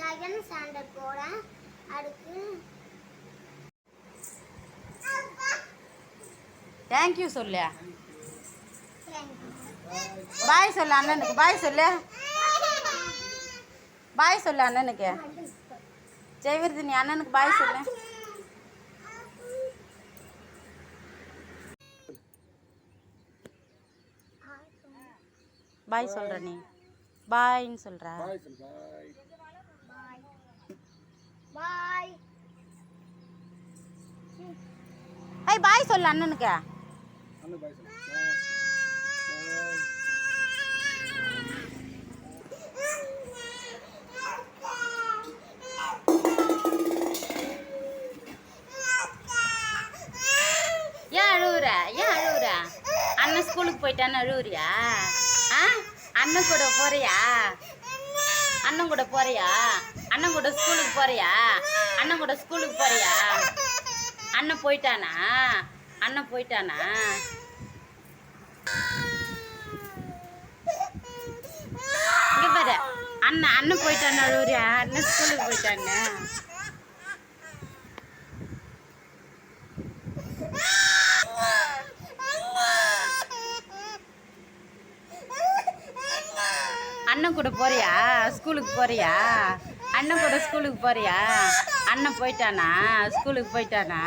Second standard போகிறேன் அதுக்கு thank you சொல்லு. பாய் சொல்லு அண்ணனுக்கு. பாய் சொல்லு. பாய் சொல்லு அண்ணனுக்கு. ஜெயவர்தினி அண்ணனுக்கு பாய் சொல்லு. பாய் சொல்ற நீ. பாய்ன்னு சொல்ற. பாய் சொல்லு பாய். பாய். ஏய் பாய் சொல்லு அண்ணனுக்கு. அண்ணன் பாய் சொல்லு. பாய் பாய் ஏன் அழுவுற? ஏன் அழுவுற? அண்ணன் ஸ்கூலுக்கு போயிட்டான்னு அழுவுறியா? ஆ? அண்ணன் கூட போறியா? அண்ணன் கூட போறியா? அண்ணன் கூட ஸ்கூலுக்கு போறியா? அண்ணன் கூட ஸ்கூலுக்கு போறியா? அண்ணன் போயிட்டானா? அண்ணன் போயிட்டானா? இங்க பாரு. அண்ணன் அண்ணன் போயிட்டான்னு அழுவுறியா அண்ணன் ஸ்கூலுக்கு போயிட்டாங்க அண்ணன் கூட போறியா? ஸ்கூலுக்கு போறியா? அண்ணன் கூட ஸ்கூலுக்கு போறியா? அண்ணன் போயிட்டானா? ஸ்கூலுக்கு போயிட்டானா?